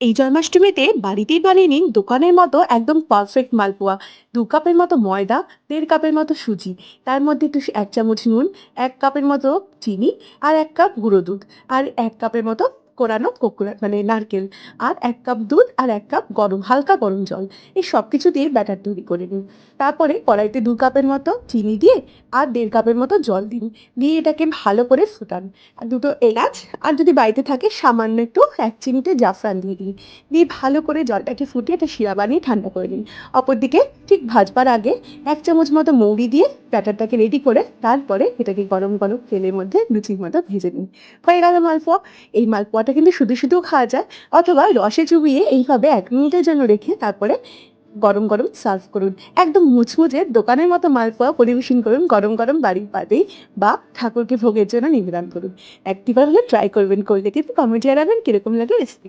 এই জন্মাষ্টমীতে বাড়িতেই বানিয়ে নিন দোকানের মতো একদম পারফেক্ট মালপোয়া। দু কাপের মতো ময়দা, দেড় কাপের মতো সুজি। তার মধ্যে একটু এক চামচ নুন, এক কাপের মতো চিনি আর এক কাপ গুঁড়ো দুধ। আর এক কাপের মতো কোরানো কোকোনাট মানে নারকেল আর এক কাপ দুধ আর এক কাপ গরম, হালকা গরম জল, এই সব কিছু দিয়ে ব্যাটার তৈরি করে নিন। তারপরে কড়াইতে দু কাপের মতো চিনি দিয়ে আর দেড় কাপের মতো জল দিন, দিয়ে এটাকে ভালো করে ফুটান। আর দুটো এলাচ, আর যদি বাড়িতে থাকে সামান্য একটু এক চিমটে জাফরান দিয়ে দিন। দিয়ে ভালো করে জলটাকে ফুটিয়ে একটা শিরা বানিয়ে ঠান্ডা করে নিন। অপরদিকে ঠিক ভাজবার আগে এক চামচ মতো মৌরি দিয়ে ব্যাটারটাকে রেডি করে তারপরে এটাকে গরম গরম তেলের মধ্যে লুচির মতো ভেজে নিন। হয়ে গেল মালপোয়া। এই মালপোয়াটা কিন্তু শুধু শুধুও খাওয়া যায়। অথবা রসে চুবিয়ে এইভাবে এক মিনিটের জন্য রেখে তারপরে গরম গরম সার্ভ করুন। একদম মুচমুচে দোকানের মতো মালপোয়া পরিবেশন করুন, গরম গরম বাড়ির পাতেই বা ঠাকুরকে ভোগের জন্য নিবেদন করুন। একটিবার হলে ট্রাই করবেন, করলে কিন্তু কমেন্টে জানাবেন কীরকম লাগে রেসিপি